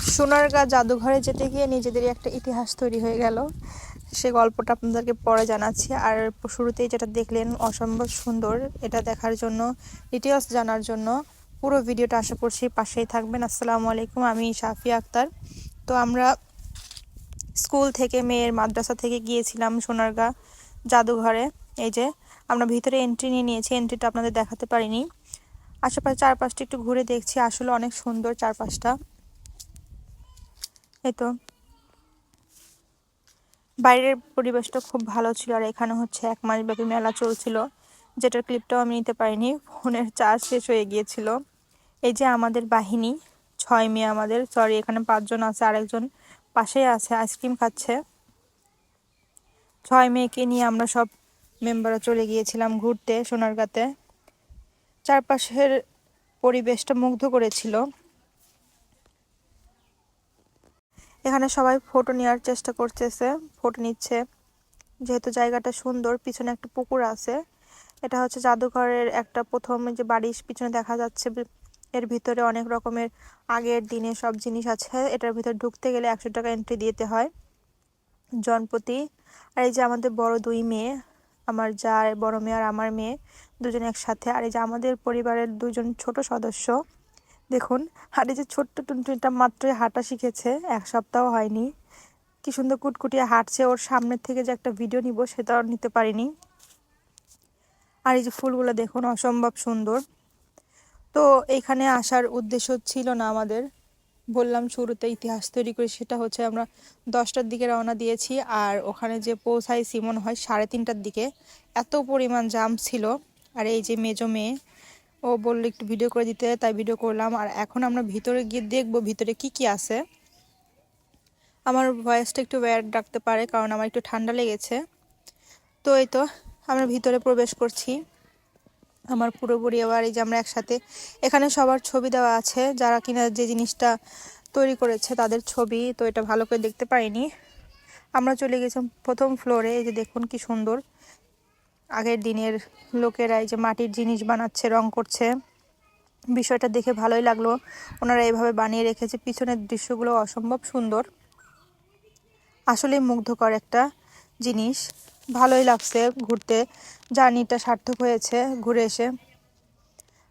সোনারগাঁ জাদুঘরে যেতে গিয়ে নিজেদেরই একটা ইতিহাস তৈরি হয়ে গেল। সে গল্পটা আপনাদেরকে পরে জানাচ্ছি। আর শুরুতেই যেটা দেখলেন, অসম্ভব সুন্দর। এটা দেখার জন্য ডিটেলস জানার জন্য পুরো ভিডিওটা আশা করছি পাশেই থাকবেন। আসসালামু আলাইকুম, আমি সাফিয়া আক্তার। তো আমরা স্কুল থেকে, মেয়ের মাদ্রাসা থেকে গিয়েছিলাম সোনারগাঁ জাদুঘরে। এই যে, আমরা ভিতরে এন্ট্রি নিয়ে নিয়েছি। এন্ট্রিটা আপনাদের দেখাতে পারিনি। আশেপাশে চারপাশটা একটু ঘুরে দেখছি। আসলে অনেক সুন্দর চারপাশটা। এই তো। বাইরের পরিবেশটা খুব ভালো ছিল আর এখানে হচ্ছে এক মাস ব্যাপী মেলা চলছিল, যেটার ক্লিপটাও আমি নিতে পারিনি, ফোনের চার্জ শেষ হয়ে গিয়েছিল। এই যে আমাদের বাহিনী, ছয় মেয়ে আমাদের সরি এখানে পাঁচজন আছে, আরেকজন পাশেই আছে আইসক্রিম খাচ্ছে। ছয় মেয়েকে নিয়ে আমরা সব মেম্বাররা চলে গিয়েছিলাম ঘুরতে সোনারগাঁতে। চারপাশের পরিবেশটা মুগ্ধ করেছিল। এখানে সবাই ফটো নেওয়ার চেষ্টা করতেছে ফটো নিচ্ছে। যেহেতু জায়গাটা সুন্দর, পিছনে একটা পুকুর আছে। এটা হচ্ছে জাদুঘরের একটা প্রথম যে বাড়ির পিছনে দেখা যাচ্ছে। এর ভিতরে অনেক রকমের আগের দিনে সব জিনিস আছে। এটার ভিতরে ঢুকতে গেলে একশো টাকা এন্ট্রি দিতে হয় জনপ্রতি আর এই যে আমাদের বড় দুই মেয়ে, আমার যার বড় মেয়ে আর আমার মেয়ে, দুজন একসাথে। আর এই যে আমাদের পরিবারের দুজন ছোট সদস্য দেখুন আর এই যে ছোট্ট টুনটুনিটা মাত্রই হাঁটা শিখেছে, এক সপ্তাহ হয়নি। কি সুন্দর কুটকুটিয়ে হাঁটছে, ওর সামনের থেকে যে একটা ভিডিও নিব সেটা আর নিতে পারিনি। আর এই যে ফুলগুলো দেখুন, অসম্ভব সুন্দর। তো এইখানে আসার উদ্দেশ্য ছিল না আমাদের। বললাম শুরুতে ইতিহাস তৈরি করে, সেটা হচ্ছে আমরা দশটার দিকে রওনা দিয়েছি, আর ওখানে যে পৌঁছাইছি মনে হয় সাড়ে তিনটার দিকে। এত পরিমাণ জাম ছিল। আর এই যে মেজো মেয়ে ও বলল একটু ভিডিও করে দিতে, তাই ভিডিও করলাম। আর এখন আমরা ভিতরে গিয়ে দেখব ভিতরে কি কি আছে। আমার ভয়েসটা একটু ব্যাড ডাকতে পারে, কারণ আমার একটু ঠান্ডা লেগেছে। তো এই তো, আমরা ভিতরে প্রবেশ করছি। আমার পুরো পরিবার এই যে আমরা একসাথে, এখানে সবার ছবি দেওয়া আছে, যারা কিনা যে জিনিসটা তৈরি করেছে তাদের ছবি। তো এটা ভালো করে দেখতে পাইনি আমরা চলে গেছিলাম প্রথম ফ্লোরে এই যে দেখুন কি সুন্দর। আগের দিনের লোকেরা এই যে মাটির জিনিস বানাচ্ছে, রং করছে, বিষয়টা দেখে ভালোই লাগল। ওনারা এভাবে বানিয়ে রেখেছে। পিছনের দৃশ্যগুলো অসম্ভব সুন্দর। আসলেই মুগ্ধকর একটা জিনিস। ভালোই লাগছে ঘুরতে। জার্নিটা সার্থক হয়েছে ঘুরে এসে।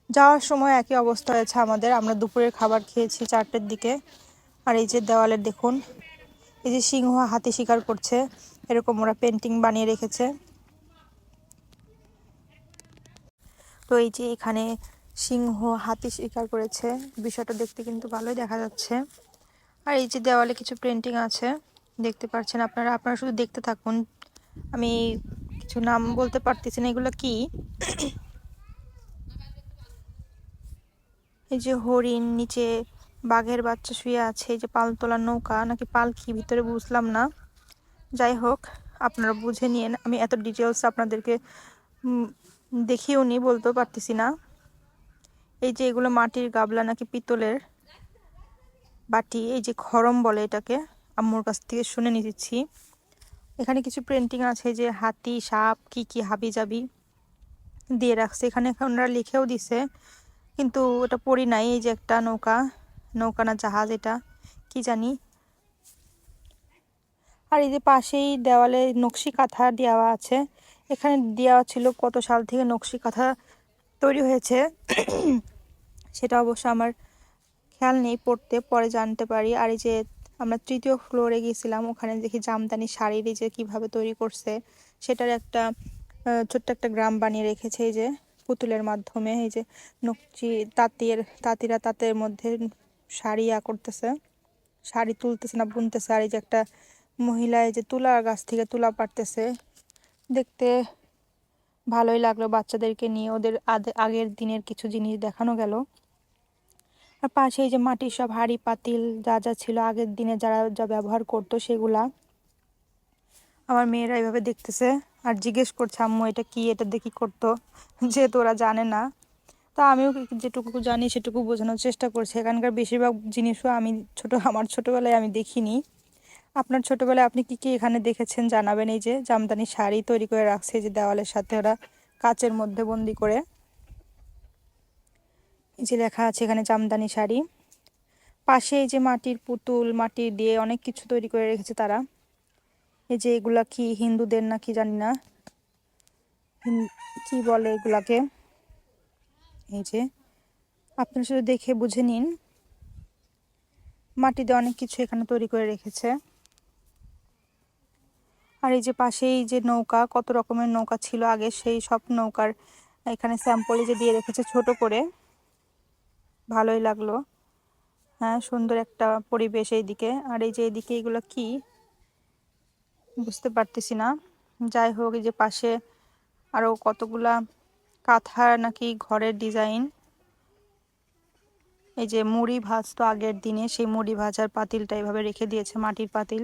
যাওয়ার সময় একই অবস্থা হয়েছে আমাদের। আমরা দুপুরের খাবার খেয়েছি চারটের দিকে। আর এই যে দেওয়ালের দেখুন, এই যে সিংহ হাতি শিকার করছে। এরকম ওরা পেন্টিং বানিয়ে রেখেছে। তো এই যে এখানে সিংহ হাতি শিকার করেছে, বিষয়টা দেখতে কিন্তু ভালোই দেখা যাচ্ছে। আর এই যে দেওয়ালে কিছু পেন্টিং আছে, দেখতে পাচ্ছেন আপনারা আপনারা শুধু দেখতে থাকুন। আমি কিছু নাম বলতে পারতেছি না, এগুলো কি? এই যে হরিণ, নিচে বাঘের বাচ্চা শুয়ে আছে, এই যে পালতোলা নৌকা, নাকি পালকি ভিতরে বুঝলাম না। যাই হোক, আপনারা বুঝে নিন আমি এত ডিটেলস আপনাদেরকে দেখিও নি, বলতেও পারতেছি না। এই যে এগুলো মাটির গাবলা নাকি পিতলের বাটি, এই যে খরম বলে এটাকে, আম্মুর কাছ থেকে শুনে নিতেছি এখানে কিছু প্রিন্টিং আছে, যে হাতি, সাপ, কি কি হাবি জাবি দিয়ে রাখছে। এখানে ওনারা লিখেও দিছে, কিন্তু ওটা পড়ি নাই, এই যে একটা নৌকা নৌকা না জাহাজ এটা, কি জানি। আর এই যে পাশেই দেওয়ালে নকশি কাঁথা দেওয়া আছে এখানে দেওয়া ছিল কত সাল থেকে নকশি কাঁথা তৈরি হয়েছে। সেটা অবশ্য আমার খেয়াল নেই, পড়তে পরে জানতে পারি। আর এই যে আমরা তৃতীয় ফ্লোরে গিয়েছিলাম, ওখানে দেখি জামদানি শাড়ির যে কীভাবে তৈরি করছে, সেটার একটা ছোট্ট একটা গ্রাম বানিয়ে রেখেছে এই যে পুতুলের মাধ্যমে। এই যে নকচি তাঁতির, তাঁতিরা তাঁতের মধ্যে শাড়ি ইয়া করতেছে, শাড়ি তুলতেছে না, বুনতেছে। আর এই যে একটা মহিলা এই যে তুলা গাছ থেকে তুলা পারতেছে দেখতে ভালোই লাগল বাচ্চাদেরকে নিয়ে। ওদের আগের দিনের কিছু জিনিস দেখানো গেল। আর পাশে এই যে মাটির সব হাঁড়ি পাতিল যা যা ছিল, আগের দিনে যারা যা ব্যবহার করতো সেগুলা আমার মেয়েরা এইভাবে দেখতেছে। আর জিজ্ঞেস করছে, আম্মু, এটা কি? এটা দেখি করতো? যেহেতু ওরা জানে না। তা আমিও যেটুকু জানি সেটুকু বোঝানোর চেষ্টা করছি। এখানকার বেশিরভাগ জিনিসও আমি ছোট, আমার ছোটোবেলায় আমি দেখিনি। আপনার ছোটোবেলায় আপনি কি কি এখানে দেখেছেন, জানাবেন এই যে? জামদানি শাড়ি তৈরি করে রাখছে যে দেওয়ালের সাথে ওরা কাচের মধ্যে বন্দি করে। এই যে লেখা আছে এখানে জামদানি শাড়ি। পাশে এই যে মাটির পুতুল, মাটি দিয়ে অনেক কিছু তৈরি করে রেখেছে তারা। এই যে এগুলা কি হিন্দুদের না কি জানি না? কি বলে এগুলাকে? এই যে, আপনারা শুধু দেখে বুঝে নিন। মাটি দিয়ে অনেক কিছু এখানে তৈরি করে রেখেছে। আর এই যে পাশেই যে নৌকা, কত রকমের নৌকা ছিল আগে, সেই সব নৌকার এখানে স্যাম্পলে যে দিয়ে রেখেছে ছোট করে। ভালোই লাগল। হ্যাঁ সুন্দর একটা পরিবেশ এইদিকে। আর এই যে এইদিকে এগুলো কি? বুঝতে পারতেছি না। যাই হোক, এই যে পাশে আরও কতগুলা কাঁথা নাকি ঘরের ডিজাইন এই যে মুড়ি ভাজতো আগের দিনে, সেই মুড়ি ভাজার পাতিলটা এভাবে রেখে দিয়েছে মাটির পাতিল।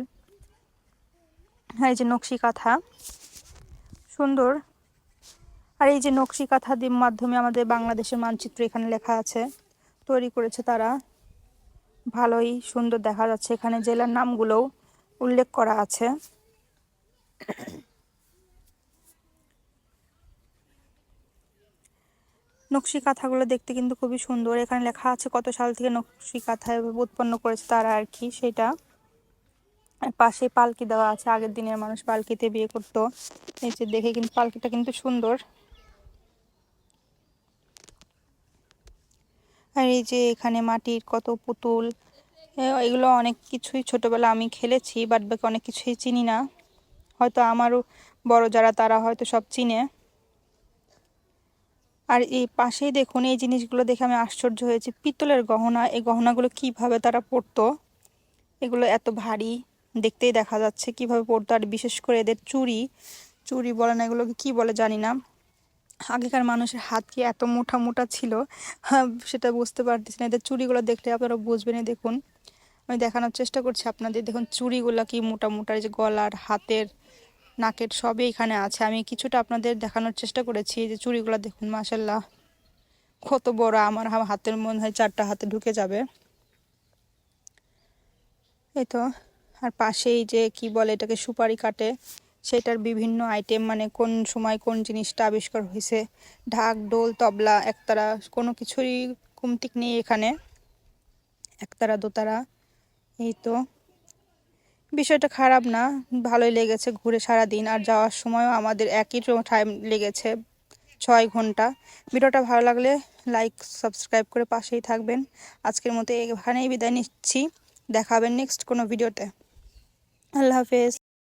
এই যে নকশি কাঁথা। সুন্দর। আর এই যে নকশি কাঁথা মাধ্যমে আমাদের বাংলাদেশের মানচিত্র এখানে লেখা আছে। তৈরি করেছে তারা। ভালোই সুন্দর দেখা যাচ্ছে। এখানে জেলার নামগুলোও উল্লেখ করা আছে। নকশি কাঁথাগুলো দেখতে কিন্তু খুবই সুন্দর। এখানে লেখা আছে কত সাল থেকে নকশি কাঁথা উৎপন্ন করেছে তারা আর কি, সেটা। পাশে পালকি দেওয়া আছে, আগের দিনের মানুষ পালকিতে বিয়ে করতো। এই যে দেখে কিন্তু পালকিটা কিন্তু সুন্দর। আর এই যে এখানে মাটির কত পুতুল এগুলো অনেক কিছুই ছোটবেলা আমি খেলেছি বাট বাকি অনেক কিছুই চিনি না। হয়তো আমারও বড় যারা তারা হয়তো সব চিনে। আর এই পাশেই দেখুন, এই জিনিসগুলো দেখে আমি আশ্চর্য হয়েছি। পিতলের গহনা, এই গহনাগুলো কীভাবে তারা পরতো? এগুলো এত ভারী। দেখতেই দেখা যাচ্ছে কীভাবে পরতো আর বিশেষ করে এদের চুড়ি চুড়ি বলে না এগুলোকে কী বলে জানি না। আগেকার মানুষের হাত কি এত মোটা মোটা ছিল? হ্যাঁ, সেটা বুঝতে পারতেছি না। এদের চুড়িগুলো দেখলে আপনারা বুঝবেনই। দেখুন আমি দেখানোর চেষ্টা করছি আপনাদের। দেখুন চুড়িগুলো কি মোটা মোটা এই যে গলার হাতের নাকের সবই এখানে আছে। আমি কিছুটা আপনাদের দেখানোর চেষ্টা করেছি যে চুড়িগুলো দেখুন মাসাল্লাহ কত বড় আমার হাতের মনে হয় চারটা হাতে ঢুকে যাবে। এই তো আর পাশেই যে কি বলে এটাকে সুপারি কাটে, সেটার বিভিন্ন আইটেম মানে কোন সময় কোন জিনিসটা আবিষ্কার হয়েছে, ঢাক ডোল তবলা, একতারা, কোনো কিছুরই কমতিক নেই এখানে। একতারা, দোতারা, এই তো। বিষয়টা খারাপ না, ভালোই লেগেছে ঘুরে সারা দিন আর যাওয়ার সময়ও আমাদের একই টাইম লেগেছে, ছয় ঘণ্টা। ভিডিওটা ভালো লাগলে লাইক সাবস্ক্রাইব করে পাশেই থাকবেন। আজকের মতো এখানেই বিদায় নিচ্ছি। দেখাবেন নেক্সট কোনো ভিডিওতে আল্লাহ হাফেজ।